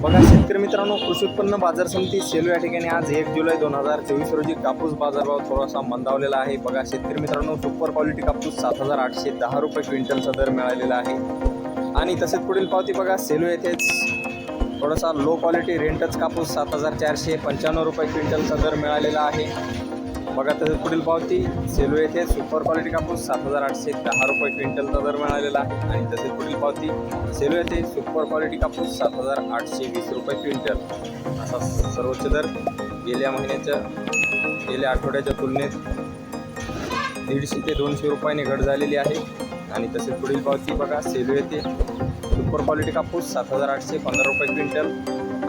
बघा शेतकरी मित्रांनो कृषी उत्पन्न बाजार समिती सेलू या ठिकाणी आज एक जुलै दोन हजार चोवीस रोजी कापूस बाजारभाव थोडासा मंदावलेला आहे. बघा शेतकरी मित्रांनो सुपर क्वालिटी कापूस सात हजार आठशे दहा रुपये क्विंटलचा दर मिळालेला आहे. आणि तसेच पुढील पावती बघा सेलू येथेच थोडासा लो क्वालिटी रेंटच कापूस सात हजार चारशे पंच्याण्णव रुपये क्विंटलचा दर मिळालेला आहे. बघा तसेच पुढील पावती सेलू येथे सुपर क्वालिटी कापूस सात हजार आठशे दहा रुपये क्विंटलचा दर मिळालेला आहे. आणि तसेच पुढील पावती सेलू येथे सुपर क्वालिटी कापूस सात हजार आठशे वीस रुपये क्विंटल. असा सर्वोच्च दर गेल्या महिन्याच्या गेल्या आठवड्याच्या तुलनेत दीडशे ते दोनशे रुपयाने घट झालेली आहे. आणि तसेच पुढील पावती बघा सेलू येथे सुपर क्वालिटी कापूस सात हजार आठशे पंधरा रुपये क्विंटल.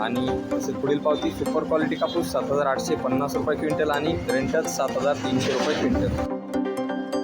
आणि पुढील पावती सुपर क्वालिटी कापूस सात हजार आठशे पन्नास रुपये क्विंटल आणि रेंटच सात हजार तीनशे रुपये क्विंटल.